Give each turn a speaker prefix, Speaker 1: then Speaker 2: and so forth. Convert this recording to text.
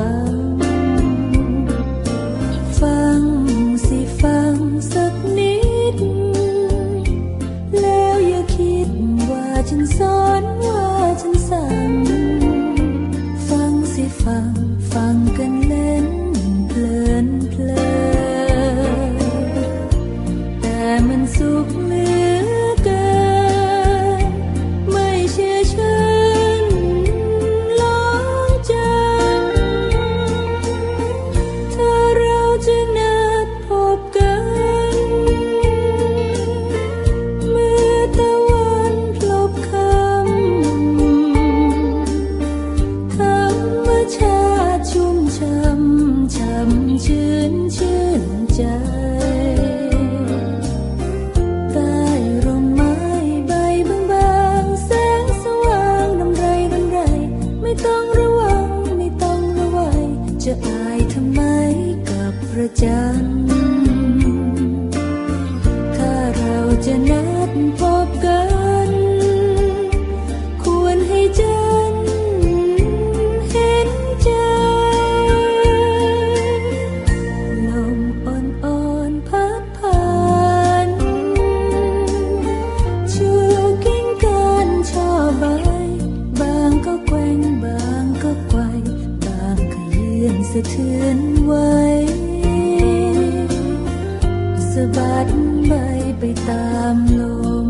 Speaker 1: Love. ัน ถ้าเราจะนัดพบกัน ควรให้ฉันเห็นใจ ลมอ่อนๆพัดผ่านชูกิ่งกันชอบใบ บางก็แกว่งบางก็ไกวบางก็เยือนสะเทือนไหว สะบัดใบไปตามลม